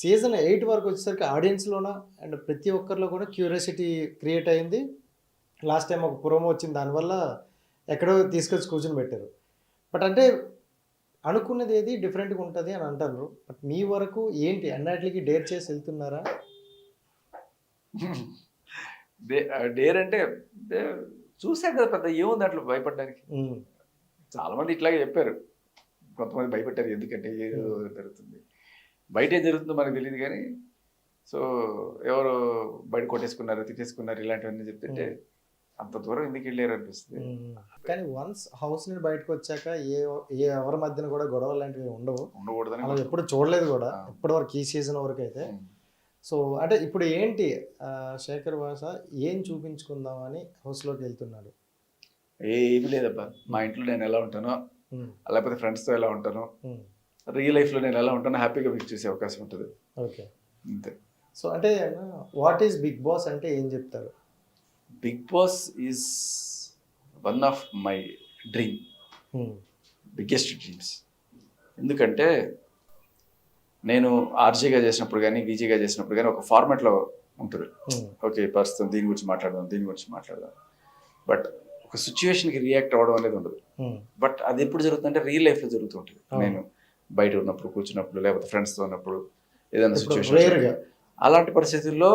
Season eight వరకు వచ్చేసరికి ఆడియన్స్లోన and ప్రతి ఒక్కరిలో కూడా క్యూరియాసిటీ క్రియేట్ అయింది. లాస్ట్ టైం ఒక ప్రోమో వచ్చింది దానివల్ల ఎక్కడో తీసుకొచ్చి కూర్చొని పెట్టారు. బట్ అంటే అనుకున్నది ఏది డిఫరెంట్గా ఉంటుంది అని అంటారు. బట్ మీ వరకు ఏంటి? అన్నిటికి డేర్ చేసి వెళ్తున్నారా? డేర్ అంటే చూసాం కదా పెద్ద ఏముంది అట్లా భయపడడానికి? ఉమ్, చాలా మంది ఇట్లాగే చెప్పారు. కొంతమంది భయపెట్టారు ఎందుకంటే ఏదో జరుగుతుంది. బయట ఏం జరుగుతుందో మనకు తెలియదు కానీ సో ఎవరు బయట కొట్టేసుకున్నారు తిట్టేసుకున్నారు ఇలాంటివన్నీ చెప్తుంటే అంత దూరం ఎందుకు వెళ్ళారు అనిపిస్తుంది. కానీ వన్స్ హౌస్ నుండి బయటకు వచ్చాక ఏ ఏ ఎవరి మధ్యన కూడా గొడవలు లాంటివి ఉండవు. ఉండకూడదని ఎప్పుడు చూడలేదు కూడా. ఇప్పటి వరకు ఈ సీజన్ వరకు అయితే. సో అంటే ఇప్పుడు ఏంటి శేఖర్ భాష ఏం చూపించుకుందామని హౌస్లోకి వెళ్తున్నాడు? ఏమీ లేదబ్బా. మా ఇంట్లో నేను ఎలా ఉంటానో లేకపోతే ఫ్రెండ్స్తో ఎలా ఉంటానో రియల్ లైఫ్లో నేను ఎలా ఉంటానో హ్యాపీగా మీకు చూసే అవకాశం ఉంటుంది. ఓకే. అంతే. సో అంటే వాట్ ఈస్ బిగ్ బాస్ అంటే ఏం చెప్తారు? Big boss is one of my dream biggest dreams ఎందుకంటే నేను ఆర్జీగా చేసినప్పుడు కానీ వీజీగా చేసినప్పుడు కానీ ఒక ఫార్మాట్లో ఉంటుంది. ఓకే ప్రస్తుతం దీని గురించి మాట్లాడదాం దీని గురించి మాట్లాడదాం. బట్ ఒక సిచ్యువేషన్కి రియాక్ట్ అవ్వడం అనేది ఉండదు. బట్ అది ఎప్పుడు జరుగుతుందంటే రియల్ లైఫ్లో జరుగుతుంటుంది అవును. నేను బయట ఉన్నప్పుడు కూర్చున్నప్పుడు లేకపోతే ఫ్రెండ్స్తో ఉన్నప్పుడు ఏదైనా సిచ్యువేషన్ అలాంటి పరిస్థితుల్లో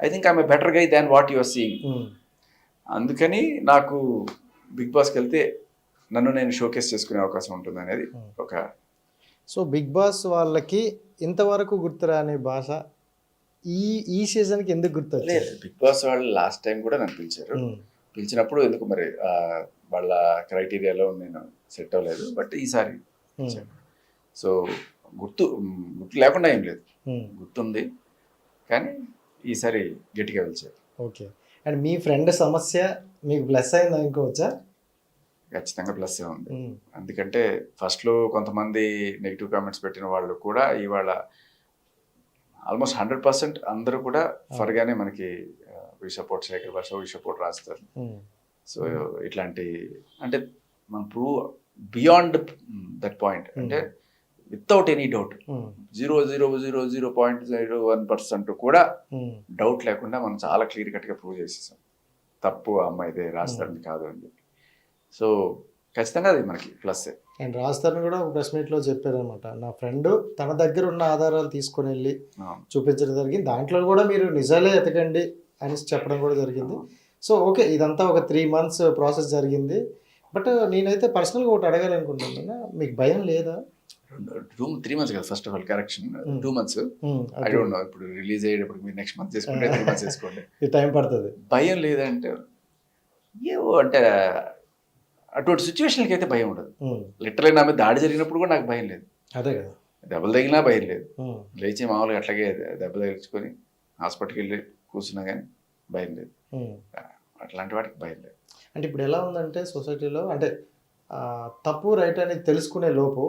I think I'm better guy than what you're seeing అందుకని నాకు బిగ్ బాస్కి వెళ్తే నన్ను నేను షోకేస్ చేసుకునే అవకాశం ఉంటుంది అనేది Hmm. ఒక సో బిగ్ బాస్ వాళ్ళకి ఇంతవరకు గుర్తురాని భాష ఈ ఈ సీజన్కి ఎందుకు గుర్తొచ్చింది? లేదు బిగ్ బాస్ వాళ్ళు లాస్ట్ టైం కూడా నన్ను పిలిచారు. ఉమ్, పిలిచినప్పుడు ఎందుకు మరి వాళ్ళ క్రైటీరియాలో నేను సెట్ అవ్వలేదు బట్ ఈసారి ఉమ్, సో గుర్తు గుర్తు లేకుండా ఏం లేదు. ఉమ్, గుర్తుంది. కానీ ఈసారి గట్టిగా పిలిచారు ఓకే. అండ్ మీ ఫ్రెండ్ సమస్య మీకు బ్లెస్ అయింది అనుకోవచ్చా ఖచ్చితంగా ప్లస్ ఉంది. ఎందుకంటే ఫస్ట్లో కొంతమంది నెగిటివ్ కామెంట్స్ పెట్టిన వాళ్ళు కూడా ఇవాళ ఆల్మోస్ట్ హండ్రెడ్ పర్సెంట్ అందరూ కూడా ఫర్గానే మనకి వి సపోర్ట్ శేఖర్ భాష వి సపోర్ట్ రాస్తారు సో ఇట్లాంటి అంటే మనం ప్రూవ్ బియాండ్ దట్ పాయింట్ అంటే without any doubt zero zero zero zero point zero one percent కూడా డౌట్ లేకుండా మనం చాలా క్లియర్ కట్గా ప్రూవ్ చేసేసాం. తప్పు అమ్మాయిదే రాస్తారని కాదు అని చెప్పి. సో ఖచ్చితంగా అది మనకి ప్లస్ అండ్ రాస్తారని కూడా ఒక ప్రెస్ మీట్లో చెప్పారనమాట నా ఫ్రెండ్ తన దగ్గర ఉన్న ఆధారాలు తీసుకొని వెళ్ళి చూపించడం జరిగింది. దాంట్లో కూడా మీరు నిజాలే ఎతకండి అని చెప్పడం కూడా జరిగింది. సో ఓకే ఇదంతా ఒక త్రీ మంత్స్ ప్రాసెస్ జరిగింది. బట్ నేనైతే పర్సనల్గా ఒకటి అడగాలనుకుంటున్నాను. మీకు భయం లేదా? టూ త్రీ మంత్స్ కదా first of all correction Hmm. Two months I don't know ఇప్పుడు రిలీజ్ అయ్యేటప్పుడు మీరు నెక్స్ట్ మంత్ చేసుకుంటే త్రీ మంత్స్ చేసుకోండి. టైం పడుతుంది. భయం లేదంటే ఏవో అంటే అటువంటి సిచ్యువేషన్కి అయితే భయం ఉండదు. లిటరలీ నా మీద దాడి జరిగినప్పుడు కూడా నాకు భయం లేదు. అదే కదా. దెబ్బలు తగిలినా భయం లేదు. ఉమ్, లేచి మామూలుగా అట్లాగే దెబ్బ తగిలించుకొని హాస్పిటల్కి వెళ్ళి కూర్చున్నా కానీ భయం లేదు. ఉమ్. అట్లాంటి వాటికి భయం లేదు. అంటే ఇప్పుడు ఎలా ఉందంటే సొసైటీలో అంటే తప్పు రైట్ అనేది తెలుసుకునే లోపు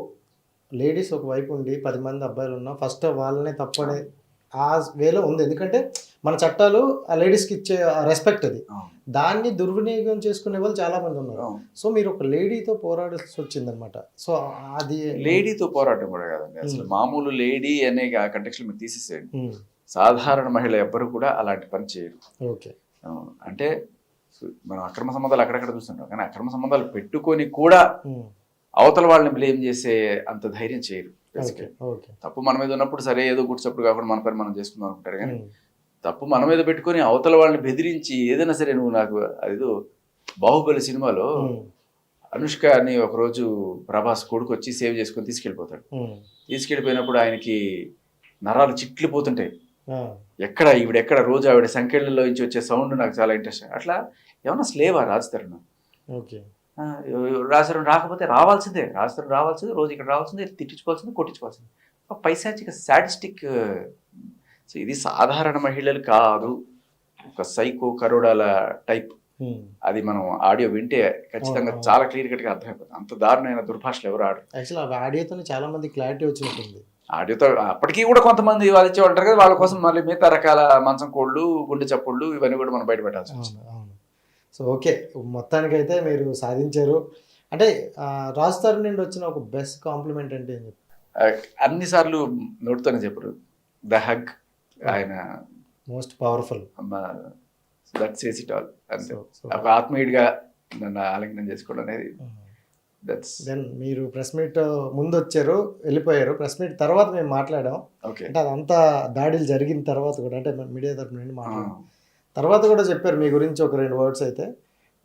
లేడీస్ ఒక వైపు ఉండి పది మంది అబ్బాయిలు ఉన్నా ఫస్ట్ వాళ్ళనే తప్పు అనే ఆ వేలో ఉంది. ఎందుకంటే మన చట్టాలు ఆ లేడీస్కి ఇచ్చే రెస్పెక్ట్ అది. దాన్ని దుర్వినియోగం చేసుకునే వాళ్ళు చాలా మంది ఉన్నారు. సో మీరు ఒక లేడీతో పోరాడాల్సి వచ్చిందనమాట సో అది లేడీతో పోరాటం కూడా కాదండి. అసలు మామూలు లేడీ అనే కంటెక్స్లో మీరు తీసేసేయండి. సాధారణ మహిళ ఎవ్వరు కూడా అలాంటి పని చేయరు. ఓకే. అంటే మనం అక్రమ సంబంధాలు అక్కడక్కడ చూస్తుంటాం. కానీ అక్రమ సంబంధాలు పెట్టుకొని కూడా అవతల వాళ్ళని బ్లేమ్ చేసే అంత ధైర్యం చేయరు తప్పు మన మీద ఉన్నప్పుడు సరే ఏదో గుడిచప్పుడు కాకుండా మన పని మనం చేసుకుందాం అనుకుంటారు కానీ తప్పు మన మీద పెట్టుకొని అవతల వాళ్ళని బెదిరించి ఏదైనా సరే నువ్వు నాకు అదేదో బాహుబలి సినిమాలో అనుష్క అని ఒకరోజు ప్రభాస్ కొడుకు వచ్చి సేవ్ చేసుకొని తీసుకెళ్ళిపోతాడు. తీసుకెళ్ళిపోయినప్పుడు ఆయనకి నరాలు చిట్లిపోతుంటాయి ఎక్కడ ఈవిడ ఎక్కడ రోజు ఆవిడ సంఖ్యలలో నుంచి వచ్చే సౌండ్ నాకు చాలా ఇంట్రెస్ట్ అట్లా ఏమన్నా స్లేవా రాజతరుణ ఓకే. రాజతరుణ్ రాకపోతే రావాల్సిందే. రాజతరుణ్ రావాల్సిందే రోజు ఇక్కడ రావాల్సిందే తిట్టించుకోవాల్సిందే కొట్టించుకోవాల్సిందే. ఒక పైశాచిక సాడిస్టిక్ సో ఇది సాధారణ మహిళలు కాదు. ఒక సైకో కరోడాల టైప్. అది మనం ఆడియో వింటే ఖచ్చితంగా. చాలా క్లియర్ కట్గా అర్థమైపోతుంది. అంత దారుణమైన దుర్భాషలు ఎవరు ఆడరు. యాక్చువల్ ఆ ఆడియోతోనే చాలా మంది క్లారిటీ వచ్చినట్టుంది. ఆడియోతో అప్పటికీ కూడా కొంతమంది వాదించే ఉంటారు కదా వాళ్ళ కోసం మళ్ళీ మిగతా రకాల మంచం కోళ్ళు గుండె చప్పుళ్ళు ఇవన్నీ కూడా మనం బయట పెట్టాల్సి వచ్చింది సో ఓకే. మొత్తానికైతే మీరు సాధించారు. అంటే ఆ, రాజ్ తరుణ్ నుండి వచ్చిన ఒక బెస్ట్ కాంప్లిమెంట్ అంటే ఏం అన్నిసార్లు నోటితోనే చెప్పరు. ద హగ్ ఆయన most powerful. That says it all. అంతే. ఒక ఆత్మీయుడిగా నన్ను ఆలింగనం చేసుకోవడం అనేది దట్స్ దెన్ మీరు ప్రెస్ మీట్ ముందు వచ్చారు వెళ్ళిపోయారు. ప్రెస్ మీట్ తర్వాత మేము మాట్లాడాం. ఓకే. అంటే అదంతా దాడులు జరిగిన తర్వాత కూడా అంటే మీడియా తరపు నుండి మాట్లాడాం. తర్వాత కూడా చెప్పారు మీ గురించి ఒక రెండు వర్డ్స్ అయితే.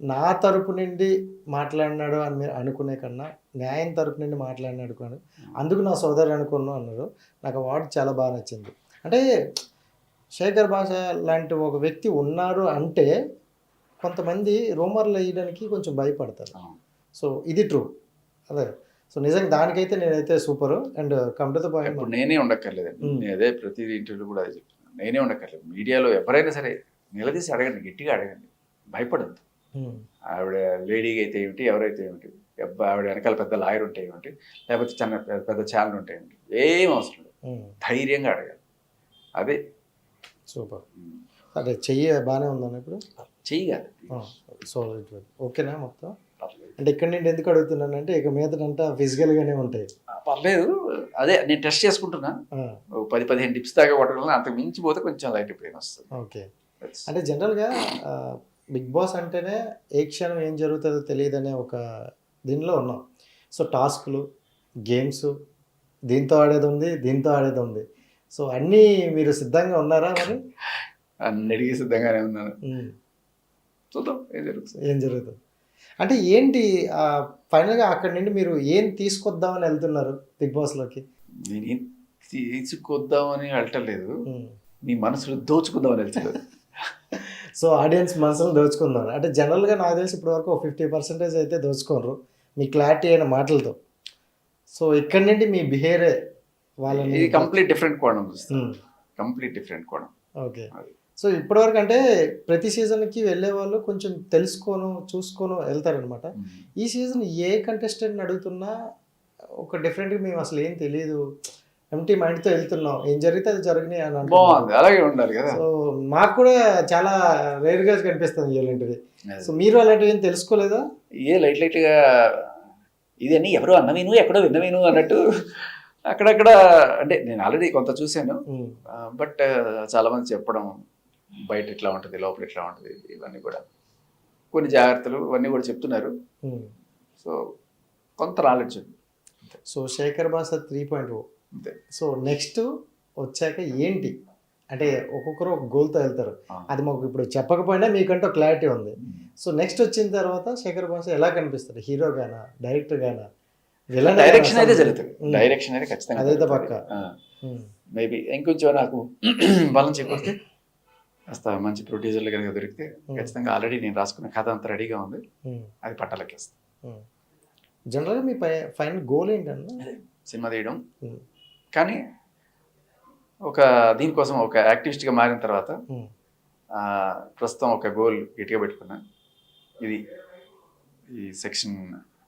నా తరపు నుండి మాట్లాడినాడు అని మీరు అనుకునే కన్నా న్యాయం తరపు నుండి మాట్లాడినాడు కానీ అందుకు నా సోదరు అనుకున్నాను అన్నారు నాకు ఆ వర్డ్ చాలా బాగా నచ్చింది. అంటే శేఖర్ భాష లాంటి ఒక వ్యక్తి ఉన్నారు అంటే కొంతమంది రూమర్లు వేయడానికి కొంచెం భయపడతారు. సో ఇది ట్రూ. అదే. సో నిజంగా దానికైతే నేనైతే super. And come to the ఇప్పుడు పాయింట్ నేనే ఉండక్కర్లేదండి. నేను అదే ప్రతి ఇంటర్వ్యూ కూడా అదే చెప్తున్నాను. నేనే ఉండక్కర్లేదు. మీడియాలో ఎవరైనా సరే నిలదీసి అడగండి గట్టిగా అడగండి. భయపడద్దు. ఆవిడ లేడీగా అయితే ఏమిటి ఎవరైతే ఏమిటి ఆవిడ వెనకాల పెద్ద లాయర్ ఉంటే ఏమిటి లేకపోతే చిన్న పెద్ద ఛానల్ ఉంటే ఏమిటి ఏం అవసరం లేదు. ధైర్యంగా అడగాలి. అదే. సూపర్. అదే చెయ్యి బాగానే ఉందని ఇప్పుడు? చెయ్యాలి సో ఓకేనా మొత్తం? అంటే ఇక్కడ నుండి ఎందుకు అడుగుతున్నానంటే ఇక మీదటంతా ఫిజికల్గానే ఉంటాయి. పర్లేదు. అదే నేను టెస్ట్ చేసుకుంటున్నా. పది పదిహేను టిప్స్ దాకా కొట్టగలను అంతకు మించి పోతే కొంచెం లైట్ పెయిన్ వస్తుంది. ఓకే. అంటే జనరల్గా బిగ్ బాస్ అంటేనే ఏ క్షణం ఏం జరుగుతుందో తెలియదనే ఒక దీనిలో ఉన్నాం. సో టాస్క్లు గేమ్స్ దీంతో ఆడేది ఉంది దీంతో ఆడేది ఉంది. సో అన్నీ మీరు సిద్ధంగా ఉన్నారా మరి? అన్నిటికీ సిద్ధంగానే ఉన్నాను. చూద్దాం ఏం జరుగుతుంది. ఏం జరుగుతుంది? అంటే ఏంటి ఫైనల్గా అక్కడి నుండి మీరు ఏం తీసుకొద్దామని వెళ్తున్నారు బిగ్ బాస్లోకి? నేనేం తీసుకొద్దామని వెళ్ళటలేదు. నీ మనసులో దోచుకుందామని వెళ్తున్నాను సో ఆడియన్స్ మనసును దోచుకున్నారు అంటే జనరల్గా నాకు తెలిసి ఇప్పటి వరకు ఫిఫ్టీ పర్సెంటేజ్ అయితే దోచుకోరు మీ క్లారిటీ అయిన మాటలతో. సో ఇక్కడి నుండి మీ బిహేవియరే వాళ్ళని ఇది కంప్లీట్ డిఫరెంట్ కోణం కంప్లీట్ డిఫరెంట్ కోణం. ఓకే. సో ఇప్పటివరకు అంటే ప్రతి సీజన్కి వెళ్ళే వాళ్ళు కొంచెం తెలుసుకోను చూసుకోను వెళ్తారనమాట ఈ సీజన్ ఏ కంటెస్టెంట్ అడుగుతున్నా ఒక డిఫరెంట్గా మేము అసలు ఏం తెలియదు ఎంటీ మైండ్తో వెళ్తున్నాం. ఏం జరిగితే అది జరిగినాయి అని. బాగుంది. అలాగే ఉండాలి కదా. సో మాకు కూడా చాలా రేర్గా కనిపిస్తుంది ఇలాంటివి సో మీరు అలాంటివి ఏం తెలుసుకోలేదా? ఏ లైట్ లైట్గా ఇదని ఎవరో అన్నవీను ఎక్కడో విన్నవీను అన్నట్టు అక్కడక్కడ అంటే నేను ఆల్రెడీ కొంత చూశాను. బట్ చాలా మంది చెప్పడం బయట ఇట్లా ఉంటుంది లోపల ఇట్లా ఉంటుంది ఇవన్నీ కూడా. కొన్ని జాగ్రత్తలు ఇవన్నీ కూడా చెప్తున్నారు. సో కొంత నాలెడ్జ్ ఉంది. సో శేఖర్ భాష త్రీ పాయింట్ ఓ. అంతే. సో నెక్స్ట్ వచ్చాక ఏంటి? అంటే ఒక్కొక్కరు ఒక గోల్తో వెళ్తారు. అది మాకు ఇప్పుడు చెప్పకపోయినా మీకంటూ క్లారిటీ ఉంది. సో నెక్స్ట్ వచ్చిన తర్వాత శేఖర్ భాష ఎలా కనిపిస్తారు హీరో గానా? డైరెక్టర్ గానా? డైరెక్షన్ అయితే? జరుగుతుంది. డైరెక్షన్ అయితే ఖచ్చితంగా అదైతే పక్క. మేబీ ఇంకొంచెం నాకు బలం చేకూరితే కాస్త మంచి ప్రొడ్యూసర్లు కనుక దొరికితే. ఖచ్చితంగా ఆల్రెడీ నేను రాసుకున్న కథ అంతా రెడీగా ఉంది. అది పట్టాలకేస్తాను. జనరల్గా మీ ఫైనల్ గోల్ ఏంటన్నా? సినిమా తీయడం. కానీ ఒక దీనికోసం ఒక యాక్టివిస్ట్గా మారిన తర్వాత ప్రస్తుతం ఒక గోల్ గట్టిగా పెట్టుకున్నా. ఇది ఈ section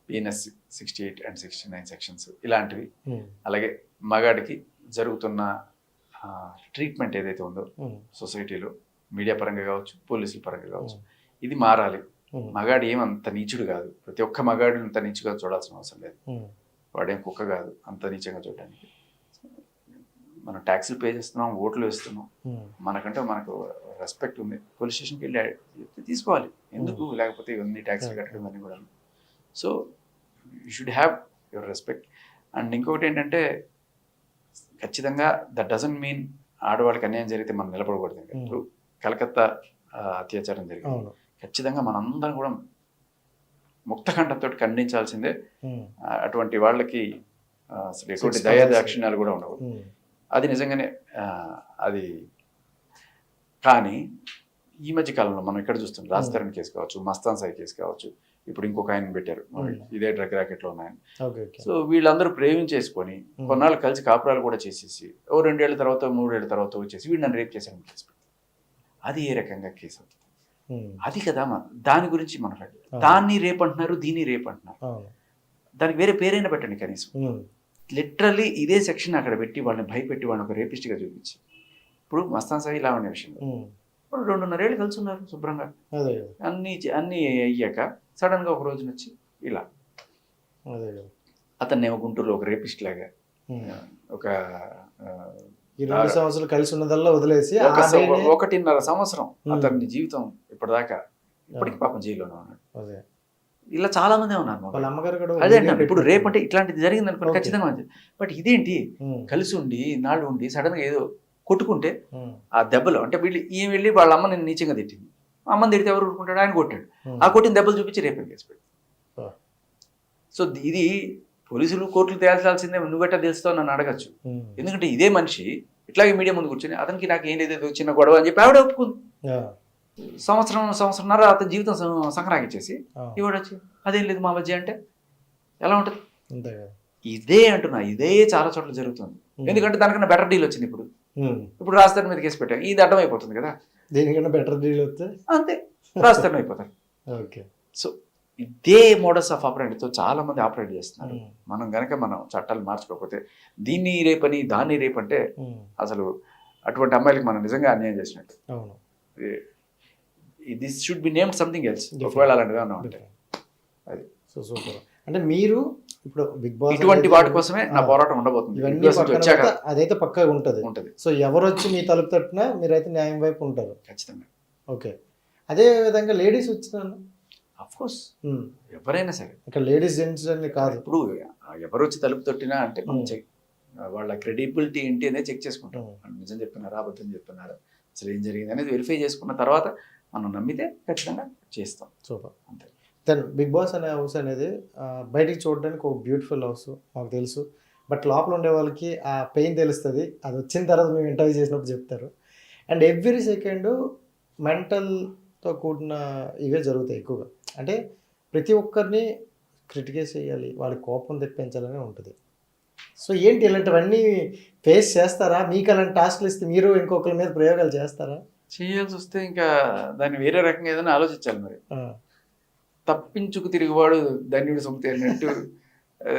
BNS sixty eight and sixty nine sections ఇలాంటివి. అలాగే మగాడికి జరుగుతున్న ట్రీట్మెంట్ ఏదైతే ఉందో సొసైటీలో మీడియా పరంగా కావచ్చు పోలీసుల పరంగా కావచ్చు ఇది మారాలి. మగాడు ఏం అంత నీచుడు కాదు. ప్రతి ఒక్క మగాడిని అంత నీచుగా చూడాల్సిన అవసరం లేదు. వాడేం కుక్క కాదు అంత నీచంగా చూడడానికి. మనం ట్యాక్సులు పే చేస్తున్నాం ఓట్లు వేస్తున్నాం. ఉమ్, మనకంటే మనకు రెస్పెక్ట్ ఉంది. పోలీస్ స్టేషన్కి వెళ్ళి తీసుకోవాలి. ఎందుకు? లేకపోతే ఇవన్నీ ట్యాక్స్లు కట్టడం అన్నీ కూడా so you should have your respect and ఇంకొకటి ఏంటంటే ఖచ్చితంగా దట్ డజంట్ మీన్ ఆడవాళ్ళకి అన్యాయం జరిగితే మనం నిలబడకూడదు. Hmm. ఇప్పుడు కలకత్తా అత్యాచారం జరిగింది. ఖచ్చితంగా మనందరం కూడా ముక్త కంఠంతో ఖండించాల్సిందే అటువంటి వాళ్ళకి అసలు ఎటువంటి దయా. దాక్షిణ్యాలు కూడా ఉండవు అది నిజంగానే అది కానీ ఈ మధ్య కాలంలో మనం ఇక్కడ చూస్తున్నాం రాజధాని కేసు కావచ్చు మస్తాన్ సాయి కేసు కావచ్చు. ఇప్పుడు ఇంకొక ఆయన పెట్టారు. ఇదే డ్రగ్ ర్యాకెట్లో ఉన్నాయని సో వీళ్ళందరూ ప్రేమించేసుకొని. కొన్నాళ్ళు కలిసి కాపురాలు కూడా చేసేసి ఓ రెండేళ్ళ తర్వాత మూడేళ్ళ తర్వాత వచ్చేసి వీడు నన్ను రేప్ చేశాను కేసు అది ఏ రకంగా కేసు అవుతుంది? అది కదా మన దాని గురించి మాట్లాడాలి అవును. దాన్ని రేప్ అంటున్నారు దీన్ని రేప్ అంటున్నారు. దానికి వేరే పేరైనా పెట్టండి కనీసం. ఉమ్, లిటరల్లీ ఇదే సెక్షన్ అక్కడ పెట్టి వాళ్ళని భయపెట్టి వాళ్ళని ఒక రేపిస్ట్గా చూపించి. ఇప్పుడు మస్తాన్ సాయి లావణ్య విషయంలో. ఉమ్, వాళ్ళు రెండున్నరేళ్ళు కలిసి ఉన్నారు శుభ్రంగా. అన్ని అన్ని అయ్యాక సడన్గా ఒక రోజున వచ్చి ఇలా. అదే కదా. అతన్ని ఏమో గుంటూరులో ఒక రేపిస్ట్ లాగా ఒక ఈ రెండు సంవత్సరాలు కలిసి ఉన్నదల్లా వదిలేసి ఒకటిన్నర సంవత్సరం. అతని జీవితం ఇప్పటిదాకా ఇప్పటికి పాపం జైల్లోనే ఉన్నాడు. ఇలా చాలా మంది ఉన్నారు అదే అంటాను ఇప్పుడు. రేపు అంటే ఇట్లాంటిది జరిగింది అనుకోండి. ఖచ్చితంగా మంచిది. బట్ ఇదేంటి? కలిసి ఉండి నాళ్ళు ఉండి సడన్గా ఏదో కొట్టుకుంటే ఆ దెబ్బలు అంటే వీళ్ళు ఈయన వెళ్ళి వాళ్ళ అమ్మ నేను నీచంగా తిట్టింది. అమ్మని తిడితే ఎవరు ఊరుకుంటాడు? ఆయన కొట్టాడు. ఆ కొట్టిన దెబ్బలు చూపించి రేపు కేసు పెట్టాడు Ah. సో ఇది పోలీసులు కోర్టులు తేల్చాల్సిందే నువ్వు గట్టా తెలుస్తావు నన్ను అడగచ్చు. ఎందుకంటే ఇదే మనిషి ఇట్లాగే మీడియా ముందు కూర్చొని అతనికి నాకు ఏం లేదు చిన్న గొడవ అని చెప్పి ఆవిడ ఒప్పుకుంది. సంవత్సరం సంవత్సరంన్నర అతని జీవితం సం- సంక్రాంతించేసి ఆ, ఇవాడు వచ్చి అదేం లేదు మా మధ్య అంటే ఎలా ఉంటుంది? ఇదే అంటున్నా ఇదే చాలా చోట్ల జరుగుతుంది. ఎందుకంటే దానికన్నా బెటర్ డీల్ వచ్చింది ఇప్పుడు. ఇప్పుడు రాజధాని మీద కేసు పెట్టాం ఇది అడ్డం అయిపోతుంది కదా. దీనికన్నా బెటర్ డీల్ వస్తే? అంతే రాజధాని అయిపోతారు ఓకే. సో ఇదే మోడల్స్ ఆఫ్ ఆపరేట్తో చాలా మంది ఆపరేట్ చేస్తున్నారు. మనం గనక మనం చట్టాలు మార్చుకోకపోతే దీన్ని రేపని దాన్ని రేపంటే అసలు అటువంటి అమ్మాయిలకి మనం నిజంగా అన్యాయం చేసినట్టు. అవును. This should be named something else ఒకవేళ అలాంటివి ఏమన్నా ఉంటే అది. సో సూపర్ అంటే మీరు ఇప్పుడు బిగ్ బాస్ ఇటువంటి వాటి కోసమే నా పోరాటం ఉండబోతుంది. ఇవన్నీ వచ్చాక అదైతే పక్కాగా ఉంటది. ఉంటది. సో ఎవరు వచ్చి మీ తలుపు తట్టినా మీరైతే న్యాయం వైపు ఉంటారు. ఖచ్చితంగా. ఓకే అదే విధంగా లేడీస్ వచ్చిన? అఫ్ కోర్స్ ఎవరైనా సరే. ఇక్కడ లేడీస్ జెంట్స్ అని కాదు. ఇప్పుడు ఎవరు వచ్చి తలుపు తట్టినా అంటే మనం Hmm. చెక్ వాళ్ళ క్రెడిబిలిటీ ఏంటి అనేది చెక్ చేసుకుంటాం. Hmm. నిజం చెప్తున్నారా అబద్ధం చెప్తున్నారా అసలు ఏం జరిగింది అనేది వెరిఫై చేసుకున్న తర్వాత మనం నమ్మితే ఖచ్చితంగా చేస్తాం. సూపర్. అంతే. దెన్ బిగ్ బాస్ అనే హౌస్ అనేది బయటికి చూడడానికి ఒక బ్యూటిఫుల్ హౌస్ మాకు తెలుసు. బట్ లోపల ఉండే వాళ్ళకి ఆ పెయిన్ తెలుస్తుంది. అది వచ్చిన తర్వాత మేము ఇంటర్వ్యూ చేసినప్పుడు చెప్తారు. అండ్ ఎవ్రీ సెకండ్ మెంటల్తో కూడిన ఇవే జరుగుతాయి ఎక్కువగా. అంటే ప్రతి ఒక్కరిని క్రిటికైజ్ చేయాలి. వాడి కోపం తెప్పించాలని ఉంటుంది. సో ఏంటి ఇలాంటివన్నీ ఫేస్ చేస్తారా? మీకు అలాంటి టాస్క్లు ఇస్తే మీరు ఇంకొకరి మీద ప్రయోగాలు చేస్తారా? చేయాల్సి వస్తే ఇంకా దాన్ని వేరే రకంగా ఏదైనా ఆలోచించాలి మరి. తప్పించుకు తిరిగివాడు ధన్యుడు సొమ్మితే అన్నట్టు ఆ,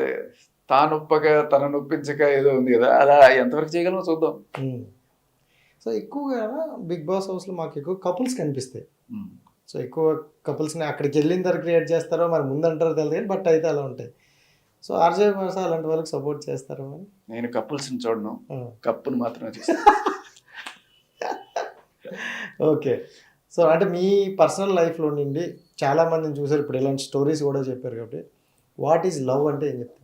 తానొప్పగా తన నొప్పించక ఏదో ఉంది కదా అలా ఎంతవరకు చేయగలమో చూద్దాం. సో ఎక్కువగా బిగ్ బాస్ హౌస్లో మాకు ఎక్కువ కపుల్స్ కనిపిస్తాయి. సో ఎక్కువ కపుల్స్ని అక్కడికి వెళ్ళిన తర్వాత క్రియేట్ చేస్తారో మరి ముందంటారో తెలియదు కానీ బట్ అయితే అలా ఉంటాయి. సో ఆర్జే భాష అలాంటి వాళ్ళకి సపోర్ట్ చేస్తారో అని నేను కప్పుల్స్ని చూడను. కప్పును మాత్రమే చూస్తాను. ఓకే. సో అంటే మీ పర్సనల్ లైఫ్లో నుండి చాలా మందిని చూసారు. ఇప్పుడు ఇలాంటి స్టోరీస్ కూడా చెప్పారు కాబట్టి వాట్ ఈజ్ లవ్ అంటే ఏం చెప్తారు?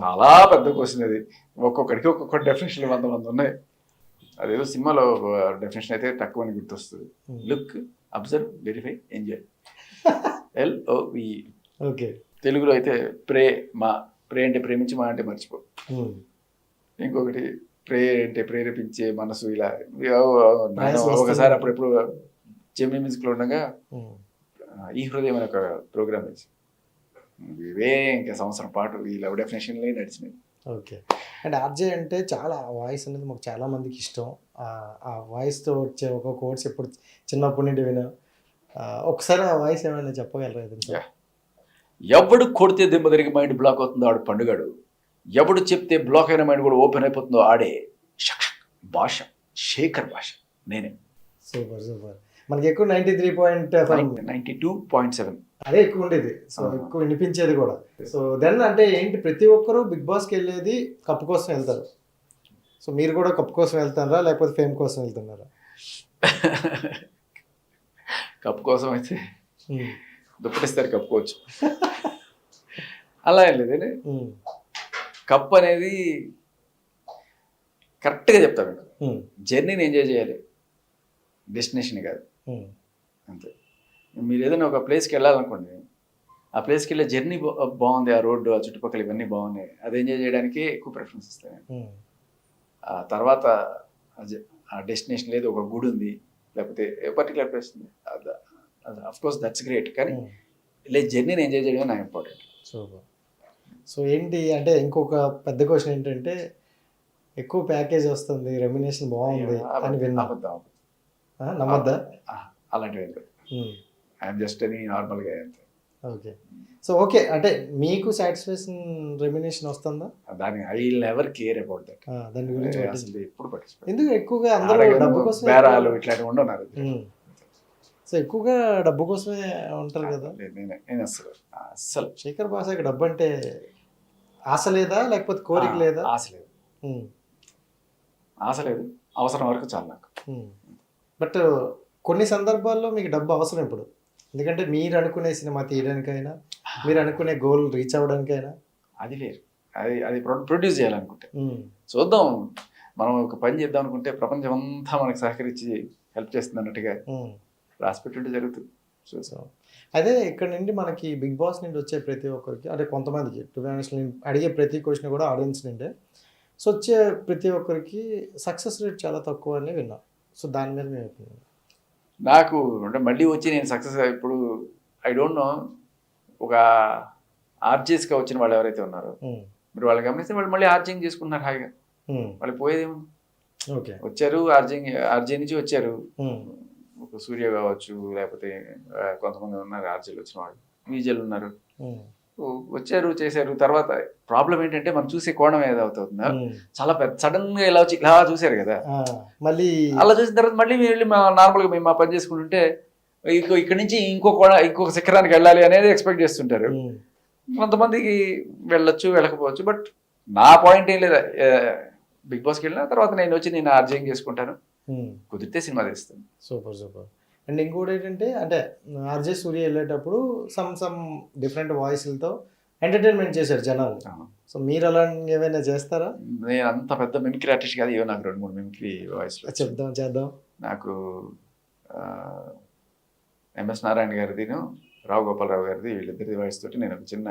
చాలా పెద్ద క్వశ్చన్ అది ఒక్కొక్కడికి ఒక్కొక్క డెఫినేషన్ వంద మంది ఉన్నాయి. అదేదో సినిమాలో డెఫినేషన్ అయితే తక్కువ అని గుర్తొస్తుంది look observe verify enjoy. L O V okay. తెలుగులో అయితే ప్రే మా ప్రే అంటే ప్రేమించి మా అంటే మర్చిపో. ఇంకొకటి ప్రే అంటే ప్రేరేపించే మనసు ఇలా. ఒకసారి అప్పుడెప్పుడు జెమ్ని మ్యూజిక్లో ఉండగా ఈ హృదయం అనే ఒక ప్రోగ్రామ్ వేసి ఇవే ఇంకా సంవత్సరం పాటు ఈ లవ్ డెఫినేషన్లే నడిచినాయి. ఓకే. అండ్ ఆర్జే అంటే చాలా వాయిస్ అనేది మాకు చాలా మందికి ఇష్టం. ఆ- వాయిస్తో వచ్చే ఒక కోర్స్ ఎప్పుడు చిన్నప్పటి నుండి వినా ఒకసారి ఆ వాయిస్ ఏమైనా చెప్పగలరా. ఎవడు కొడితే దెబ్బ తిరిగి మైండ్ బ్లాక్ అవుతుందో ఆడు పండుగాడు. ఎవడు చెప్తే బ్లాక్ అయిన మైండ్ కూడా ఓపెన్ అయిపోతుందో ఆడే భాష శేఖర్ భాష నేనే. సూపర్ సూపర్ మనకి ఎక్కువ ninety three point ninety two point seven అదే ఎక్కువ ఉండేది. సో. ఎక్కువ వినిపించేది కూడా. సో దెన్ అంటే ఏంటి ప్రతి ఒక్కరు బిగ్ బాస్కి వెళ్ళేది కప్పు కోసం వెళ్తారు. సో మీరు కూడా కప్పు కోసం వెళ్తున్నారా లేకపోతే ఫేమ్ కోసం వెళ్తున్నారా? కప్పు కోసం అయితే ఉమ్, దుప్పటిస్తారు కప్పుకోవచ్చు. అలా లేదండి ఉమ్, కప్ అనేది కరెక్ట్గా చెప్తాను మీకు. జర్నీని ఎంజాయ్ చేయాలి. డెస్టినేషన్ కాదు. అంతే. మీరు ఏదైనా ఒక ప్లేస్కి వెళ్ళాలనుకోండి ఆ ప్లేస్కి వెళ్ళే జర్నీ బాగుంది ఆ రోడ్డు ఆ చుట్టుపక్కల ఇవన్నీ బాగున్నాయి. అది ఎంజాయ్ చేయడానికి ఎక్కువ ప్రిఫరెన్స్ ఇస్తాను ఆ తర్వాత ఆ డెస్టినేషన్ లేదు ఒక గుడి ఉంది లేకపోతే ఏ పర్టికులర్ ప్లేస్ ఉంది అఫ్ కోర్స్ దట్స్ గ్రేట్ కానీ. లేదు జర్నీని ఎంజాయ్ చేయడమే నా ఇంపార్టెంట్ సూపర్. సో ఏంటి అంటే ఇంకొక పెద్ద క్వశ్చన్ ఏంటంటే ఎక్కువ ప్యాకేజ్ వస్తుంది రెమ్యునేషన్ బాగుంది అని విన్నా. నమ్మద్దా? అలాంటివి ఐఎమ్ జస్ట్ అని నార్మల్గా అంతే. ఓకే సో ఓకే అంటే మీకు సాటిస్ఫాక్షన్ రెమ్యునేషన్ వస్తుందా? దాని I never care about that దాని గురించి అసలు ఎప్పుడు పట్టించుకోను. ఎందుకు ఎక్కువగా అందరూ డబ్బు కోసమే బేరాలు ఇట్లాంటివి దగ్గర. ఉమ్. సో ఎక్కువగా డబ్బు కోసమే ఉంటారు కదా. నేను నేను అసలు అస్సలు. శేఖర్ భాషకి డబ్బు అంటే ఆశ లేదా లేకపోతే కోరిక లేదా? ఆశ లేదు. ఆశ లేదు. అవసరం వరకు చాలు నాకు. బట్ కొన్ని సందర్భాల్లో మీకు డబ్బు అవసరం ఇప్పుడు. ఎందుకంటే మీరు అనుకునే సినిమా తీయడానికైనా మీరు అనుకునే గోల్ రీచ్ అవ్వడానికైనా. అది లేరు అది అది ప్రొ- ప్రొడ్యూస్ చేయాలనుకుంటే. చూద్దాం. మనం ఒక పని చేద్దాం అనుకుంటే ప్రపంచం అంతా మనకు సహకరించి హెల్ప్ చేస్తుంది అన్నట్టుగా ఉమ్. రాసి పెట్టుంటే జరుగుతుంది. చూసాం సో. అదే ఇక్కడ నుండి మనకి బిగ్ బాస్ నుండి వచ్చే ప్రతి ఒక్కరికి అంటే కొంతమందికి నేను అడిగే ప్రతి క్వశ్చన్ కూడా ఆడియన్స్ నుండే. సో వచ్చే ప్రతి ఒక్కరికి సక్సెస్ రేట్ చాలా తక్కువ అని విన్నా. సో దాని మీద మీ opinion. నాకు అంటే మళ్ళీ వచ్చి నేను సక్సెస్ ఇప్పుడు ఐ డోంట్ నో ఒక ఆర్జీస్గా వచ్చిన వాళ్ళు ఎవరైతే ఉన్నారో మీరు వాళ్ళు గమనిస్తే వాళ్ళు మళ్ళీ ఆర్జింగ్ చేసుకుంటున్నారు హాయిగా. వాళ్ళు పోయేది? ఓకే. వచ్చారు ఆర్జింగ్ ఆర్జీ నుంచి వచ్చారు. ఒక సూర్య కావచ్చు లేకపోతే కొంతమంది ఉన్నారు ఆర్జీలు వచ్చిన వాళ్ళు విజయలు ఉన్నారు. వచ్చారు చేశారు. తర్వాత ప్రాబ్లం ఏంటంటే మనం చూసే కోణం ఏదవుతుందో. చాలా పెద్ద సడన్గా ఇలా వచ్చి ఇలా చూశారు కదా. మళ్ళీ అలా చూసిన తర్వాత మళ్ళీ వెళ్ళి మా నార్మల్గా మేము మా పని చేసుకుంటుంటే ఇంకో ఇక్కడ నుంచి ఇంకో కోణ ఇంకొక శిఖరానికి వెళ్ళాలి అనేది ఎక్స్పెక్ట్ చేస్తుంటారు. కొంతమందికి వెళ్ళొచ్చు వెళ్ళకపోవచ్చు బట్ నా పాయింట్ ఏం లేదా. బిగ్ బాస్కి వెళ్ళిన తర్వాత నేను వచ్చి నేను ఆర్జయింగ్ చేసుకుంటాను. కుదిరితే సినిమా తీస్తాను సూపర్ సూపర్ అండ్ ఇంకోటి ఏంటంటే అంటే ఆర్జే సూర్య వెళ్ళేటప్పుడు సమ్ సమ్ డిఫరెంట్ వాయిస్లతో ఎంటర్టైన్మెంట్ చేశారు జనాలు. సో మీరు అలా ఏమైనా చేస్తారా? నేను అంత పెద్ద మిమిక్రీ ఆర్టిస్ట్ కాదు ఏవో నాకు రెండు మూడు మిమిక్రీ వాయిస్ చెప్దాం చేద్దాం. నాకు ఎంఎస్ నారాయణ గారిదిను రావు గోపాలరావు గారిది వీళ్ళిద్దరి వాయిస్ తోటి నేను ఒక చిన్న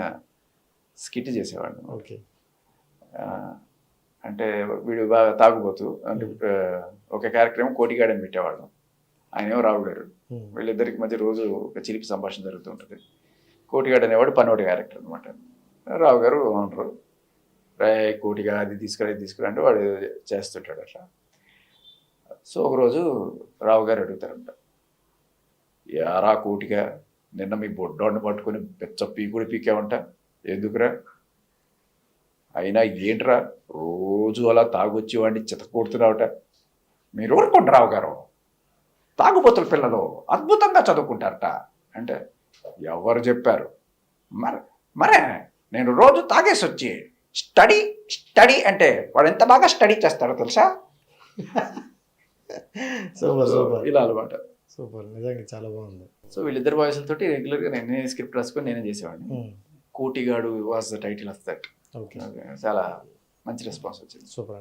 స్కిట్ చేసేవాడిని. ఓకే అంటే వీడు బాగా తాగుబోతు అంటే ఒక క్యారెక్టర్ ఏమో కోటిగాడని పెట్టేవాళ్ళం. ఆయన ఏమో రావు గారు వీళ్ళిద్దరికి మధ్య రోజు ఒక చిలిపి సంభాషణ జరుగుతూ ఉంటుంది. కోటిగాడు అనేవాడు పనోటి క్యారెక్టర్ అనమాట రావు గారు ఉంటారు రే కోటిగా అది తీసుకురా తీసుకురా అంటే వాడు చేస్తుంటాడు అట్లా. సో ఒకరోజు రావు గారు అడుగుతారంట. యారా కోటిగా నిన్న మీ బొడ్డోడిని పట్టుకొని పెచ్చ పీకుడు పీకావంట. ఎందుకురా? అయినా ఏంట్రా? రోజు అలా తాగొచ్చి వాడిని చితక కొడుతున్నావుట. మీరు ఊరుకోండి రావు గారు తాగుబోతుల పిల్లలు అద్భుతంగా చదువుకుంటారట అంటే ఎవరు చెప్పారు? మరి మరే నేను రోజు తాగేసి వచ్చి స్టడీ స్టడీ అంటే వాడు ఎంత బాగా స్టడీ చేస్తాడో తెలుసా? Super super. ఇలా అనమాట సూపర్ నిజంగా చాలా బాగుంది. సో వీళ్ళిద్దరు వాయిస్లతోటి రెగ్యులర్గా నేనే స్క్రిప్ట్ రాసుకొని నేనే చేసేవాడిని. Kotigadu was the title of that. చాలా మంచి రెస్పాన్స్ వచ్చింది. సూపర్ అండి.